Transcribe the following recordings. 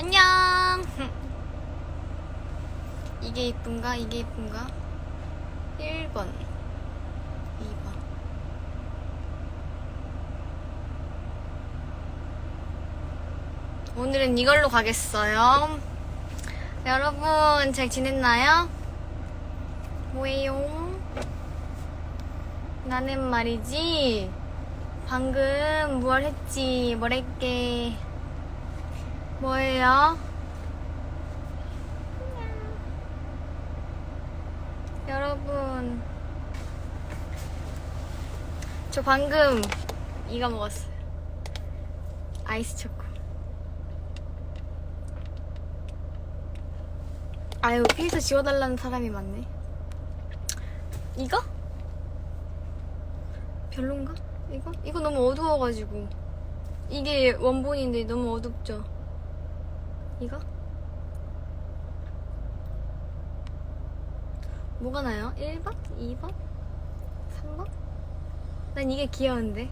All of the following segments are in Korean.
안녕. 이게 이쁜가? 이게 이쁜가? 1번. 2번. 오늘은 이걸로 가겠어요. 여러분, 잘 지냈나요? 뭐예요? 나는 말이지, 방금 뭘 했지, 뭘 했게. 뭐예요? 여러분, 저 방금 이거 먹었어요. 아이스 초코. 아유, 필터 지워달라는 사람이 많네. 이거? 별론가? 이거? 이거 너무 어두워가지고. 이게 원본인데 너무 어둡죠? 이거? 뭐가 나요? 1번? 2번? 3번? 난 이게 귀여운데.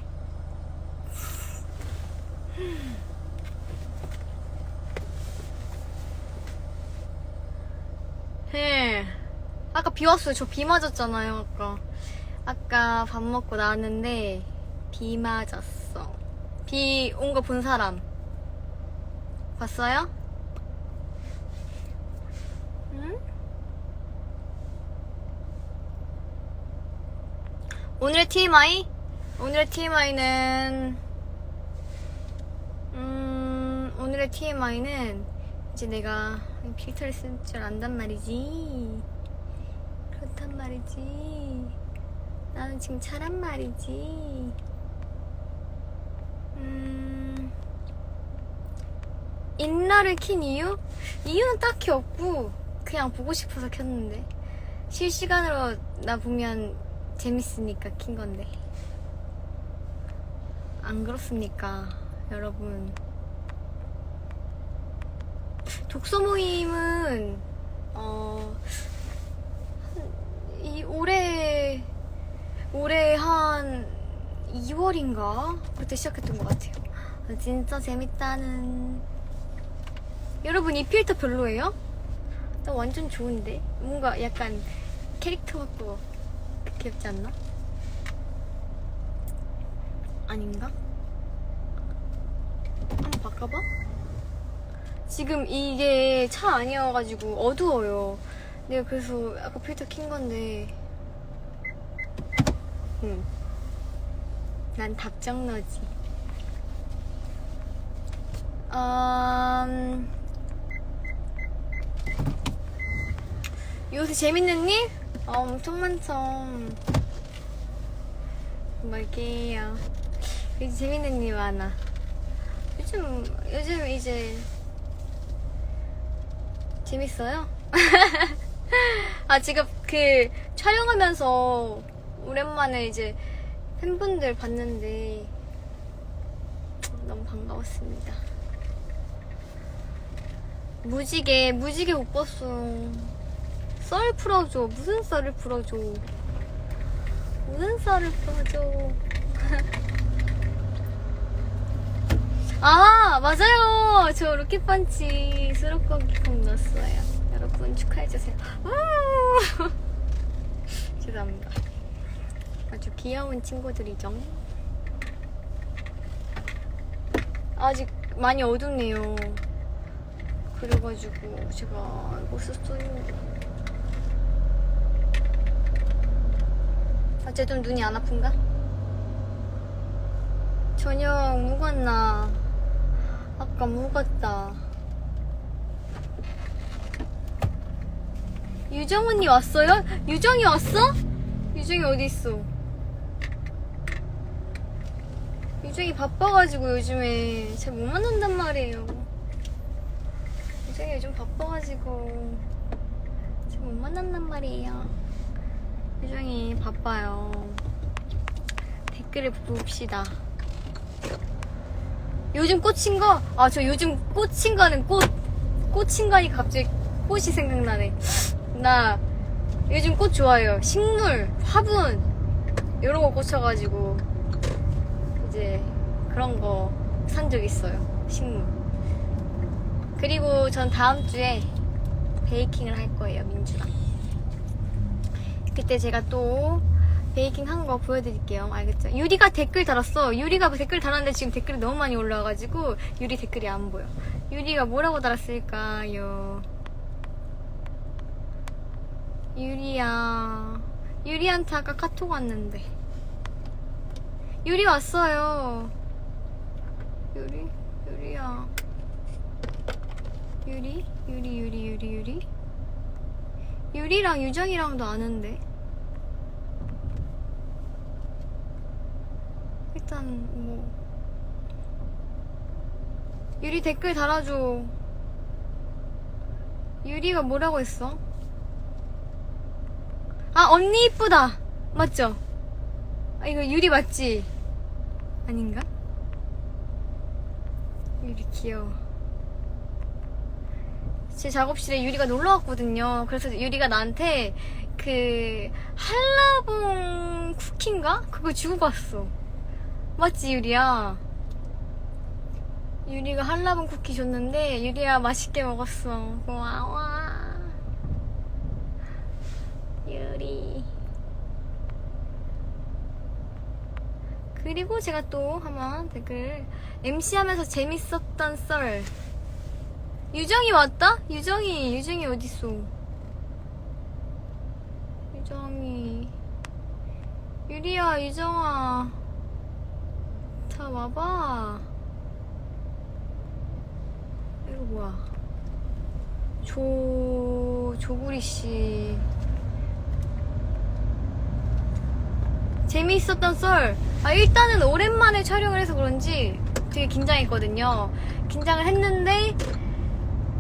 해. 아까 비 왔어요. 저 비 맞았잖아요, 아까. 아까 밥 먹고 나왔는데, 비 맞았어. 비 온 거 본 사람. 봤어요? 응? 오늘의 TMI? 오늘의 TMI는, 음, 오늘의 TMI는 이제 내가 필터를 쓸 줄 안단 말이지. 그렇단 말이지. 나는 지금 차란 말이지. 음, 인라를 킨 이유? 이유는 딱히 없고, 그냥 보고 싶어서 켰는데. 실시간으로 나 보면 재밌으니까 킨 건데. 안 그렇습니까, 여러분? 독서 모임은, 어, 한- 이 올해, 올해 한 2월인가? 그때 시작했던 것 같아요. 아, 진짜 재밌다는. 여러분, 이 필터 별로예요? 나 완전 좋은데? 뭔가 약간 캐릭터 같고 귀엽지 않나? 아닌가? 한번 바꿔봐? 지금 이게 차 아니어가지고 어두워요. 내가 그래서 아까 필터 킨 건데. 응. 난 답장너지. 음, 요새 재밌는 일? 어, 엄청 많죠. 뭘게요. 요즘 재밌는 일 많아. 요즘, 요즘 이제 재밌어요? 아, 지금 그 촬영하면서 오랜만에 이제 팬분들 봤는데 너무 반가웠습니다. 무지개, 무지개 못 봤어. 썰 풀어줘. 무슨 썰을 풀어줘. 무슨 썰을 풀어줘. 아, 맞아요. 저 로켓펀치 수록곡 콩 넣었어요. 여러분 축하해주세요. 우! 죄송합니다. 아주 귀여운 친구들이죠. 아직 많이 어둡네요. 그래가지고 제가 이거 썼어요. 어쨌든 눈이 안 아픈가? 저녁 묵었나? 아까 묵었다. 유정 언니 왔어요? 유정이 왔어? 유정이 어디 있어? 유정이 바빠가지고 요즘에 잘 못 만난단 말이에요. 유정이 요즘 바빠가지고 잘 못 만난단 말이에요. 유정이 바빠요. 댓글을 봅시다. 요즘 꽂힌 거? 아, 저 요즘 꽂힌 거는 꽃, 꽂힌 거니 갑자기 꽃이 생각나네. 나 요즘 꽃 좋아해요. 식물, 화분, 이런 거 꽂혀가지고, 이제 그런 거 산 적 있어요. 식물. 그리고 전 다음 주에 베이킹을 할 거예요, 민주랑. 그때 제가 또 베이킹 한 거 보여드릴게요. 알겠죠? 유리가 댓글 달았어. 유리가 댓글 달았는데 지금 댓글이 너무 많이 올라와가지고 유리 댓글이 안 보여. 유리가 뭐라고 달았을까요? 유리야. 유리한테 아까 카톡 왔는데. 유리 왔어요. 유리? 유리야. 유리? 유리, 유리, 유리, 유리? 유리랑 유정이랑도 아는데. 일단, 뭐. 유리 댓글 달아줘. 유리가 뭐라고 했어? 아, 언니 이쁘다. 맞죠? 아, 이거 유리 맞지? 아닌가? 유리 귀여워. 제 작업실에 유리가 놀러 왔거든요. 그래서 유리가 나한테 그 한라봉 쿠키인가? 그거 주고 갔어. 맞지, 유리야? 유리가 한라봉 쿠키 줬는데 유리야 맛있게 먹었어. 고마워. 유리. 그리고 제가 또 한번 댓글 MC 하면서 재밌었던 썰. 유정이 왔다? 유정이, 유정이 어딨어? 유정이. 유리야, 유정아. 자, 와봐. 이거 뭐야? 조, 조구리 씨. 재미있었던 썰. 아, 일단은 오랜만에 촬영을 해서 그런지 되게 긴장했거든요. 긴장을 했는데,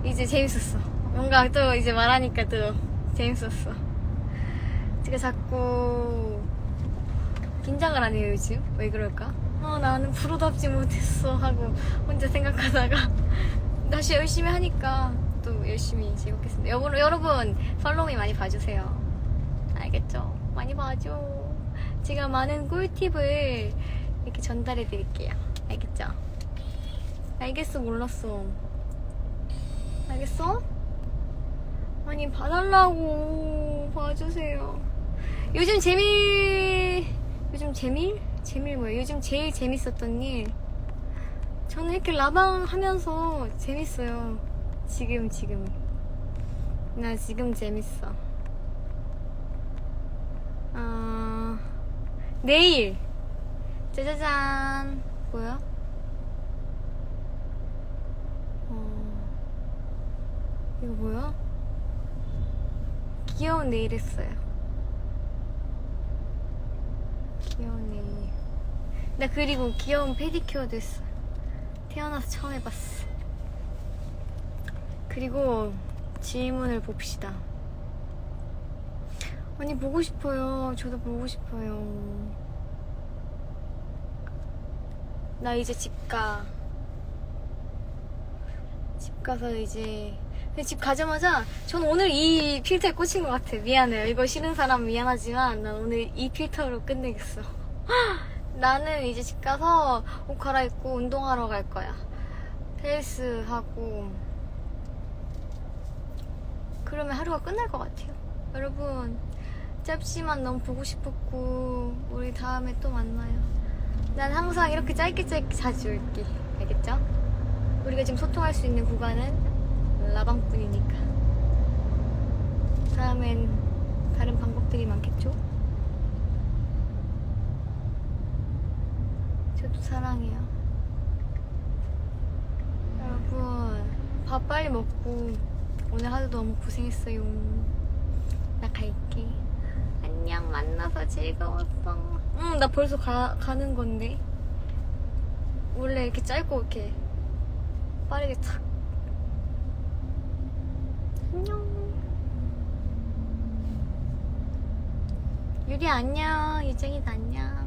이제 재밌었어. 뭔가 또 이제 말하니까 또 재밌었어. 제가 자꾸 긴장을 안 해요, 요즘. 왜 그럴까? 아, 나는 프로답지 못했어. 하고 혼자 생각하다가 다시 열심히 하니까 또 열심히 즐겁겠습니다. 여러분, 여러분, 팔로우미 많이 봐주세요. 알겠죠? 많이 봐줘. 제가 많은 꿀팁을 이렇게 전달해 드릴게요. 알겠죠? 알겠어, 몰랐어. 알겠어? 아니, 봐달라고. 봐주세요. 요즘 재미, 요즘 재밀? 재밀 뭐야? 요즘 제일 재밌었던 일. 저는 이렇게 라방 하면서 재밌어요. 지금, 지금. 나 지금 재밌어. 아, 내일. 짜자잔. 뭐야? 이거 뭐야? 귀여운 네일 했어요. 귀여운 네일. 나 그리고 귀여운 페디큐어도 했어. 태어나서 처음 해봤어. 그리고 질문을 봅시다. 언니 보고 싶어요. 저도 보고 싶어요. 나 이제 집 가. 집 가서 이제 집 가자마자 전 오늘 이 필터에 꽂힌 것 같아. 미안해요. 이거 싫은 사람 미안하지만 난 오늘 이 필터로 끝내겠어. 나는 이제 집 가서 옷 갈아입고 운동하러 갈 거야. 헬스 하고 그러면 하루가 끝날 것 같아요. 여러분 짧지만 너무 보고 싶었고 우리 다음에 또 만나요. 난 항상 이렇게 짧게 짧게 자주 올게. 알겠죠? 우리가 지금 소통할 수 있는 구간은 라방뿐이니까. 다음엔 다른 방법들이 많겠죠? 저도 사랑해요. 여러분, 밥 빨리 먹고 오늘 하루 너무 고생했어요. 나 갈게. 안녕, 만나서 즐거웠어. 응, 나 벌써 가, 가는 건데. 원래 이렇게 짧고 이렇게 빠르게 탁. 안녕. 유리 안녕. 유정이도 안녕.